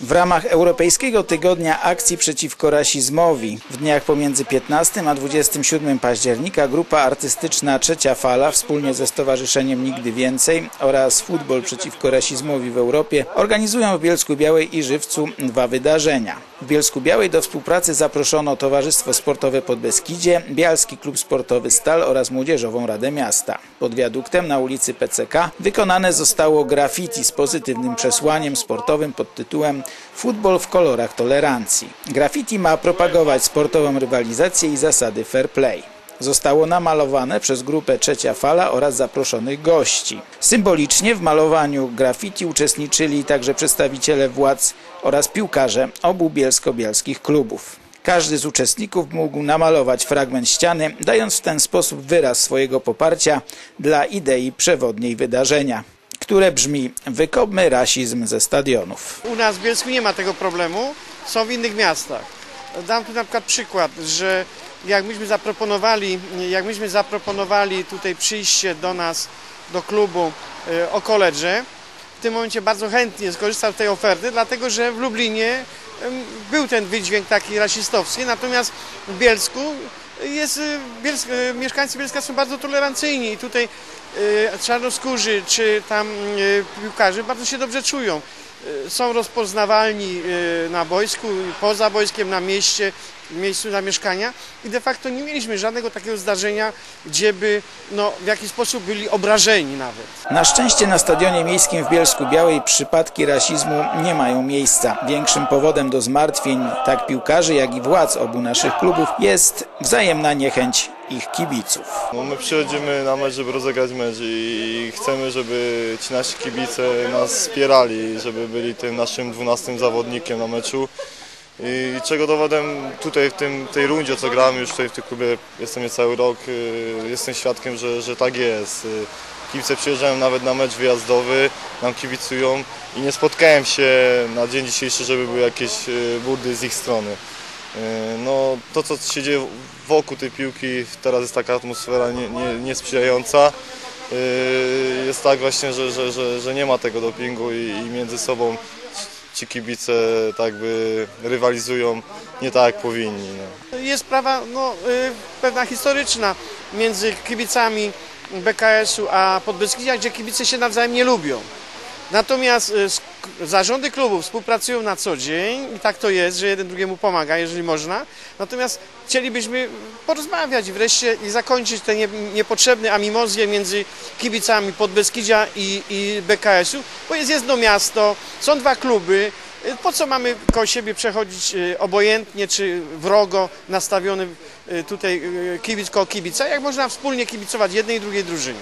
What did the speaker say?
W ramach Europejskiego Tygodnia Akcji Przeciwko Rasizmowi w dniach pomiędzy 15 a 27 października grupa artystyczna Trzecia Fala wspólnie ze Stowarzyszeniem Nigdy Więcej oraz Futbol Przeciwko Rasizmowi w Europie organizują w Bielsku Białej i Żywcu dwa wydarzenia. W Bielsku Białej do współpracy zaproszono Towarzystwo Sportowe Podbeskidzie, Bialski Klub Sportowy Stal oraz Młodzieżową Radę Miasta. Pod wiaduktem na ulicy PCK wykonane zostało graffiti z pozytywnym przesłaniem sportowym pod tytułem Futbol w kolorach tolerancji. Graffiti ma propagować sportową rywalizację i zasady fair play. Zostało namalowane przez grupę Trzecia Fala oraz zaproszonych gości. Symbolicznie w malowaniu graffiti uczestniczyli także przedstawiciele władz oraz piłkarze obu bielsko-bielskich klubów. Każdy z uczestników mógł namalować fragment ściany, dając w ten sposób wyraz swojego poparcia dla idei przewodniej wydarzenia, które brzmi Wykopmy rasizm ze stadionów. U nas w Bielsku nie ma tego problemu, są w innych miastach. Dam tu na przykład przykład, że jak myśmy zaproponowali, jak myśmy zaproponowali tutaj przyjście do nas, do klubu e, o koledże, w tym momencie bardzo chętnie skorzystał z tej oferty, dlatego że w Lublinie był ten wydźwięk taki rasistowski, natomiast w Bielsku jest, e, Bielsk, e, mieszkańcy Bielska są bardzo tolerancyjni i tutaj czarnoskórzy czy tam e, piłkarze bardzo się dobrze czują. E, Są rozpoznawalni na boisku, poza boiskiem, na mieście, miejscu zamieszkania i de facto nie mieliśmy żadnego takiego zdarzenia, gdzie by no, w jakiś sposób byli obrażeni nawet. Na szczęście na stadionie miejskim w Bielsku Białej przypadki rasizmu nie mają miejsca. Większym powodem do zmartwień tak piłkarzy, jak i władz obu naszych klubów jest wzajemna niechęć ich kibiców. No my przychodzimy na mecz, żeby rozegrać mecz i chcemy, żeby ci nasi kibice nas wspierali, żeby byli tym naszym dwunastym zawodnikiem na meczu. I czego dowodem tutaj w tym, tej rundzie, co gramy już tutaj w tym klubie, jestem niecały rok, y, jestem świadkiem, że, że tak jest. Y, Kibice przyjeżdżają nawet na mecz wyjazdowy, nam kibicują i nie spotkałem się na dzień dzisiejszy, żeby były jakieś y, burdy z ich strony. No, to, co się dzieje wokół tej piłki, teraz jest taka atmosfera nie, nie, niesprzyjająca. Jest tak właśnie, że, że, że, że nie ma tego dopingu i, i między sobą ci kibice tak by rywalizują nie tak jak powinni. No. Jest sprawa no, y, pewna historyczna między kibicami BKS-u a Podbeskidzia, gdzie kibice się nawzajem nie lubią. Natomiast y, zarządy klubów współpracują na co dzień i tak to jest, że jeden drugiemu pomaga, jeżeli można. Natomiast chcielibyśmy porozmawiać wreszcie i zakończyć te nie, niepotrzebne amimozje między kibicami Podbeskidzia i, i BKS-u, bo jest jedno miasto, są dwa kluby. Po co mamy koło siebie przechodzić y, obojętnie czy wrogo nastawiony y, tutaj y, kibic koło kibica, jak można wspólnie kibicować jednej i drugiej drużynie?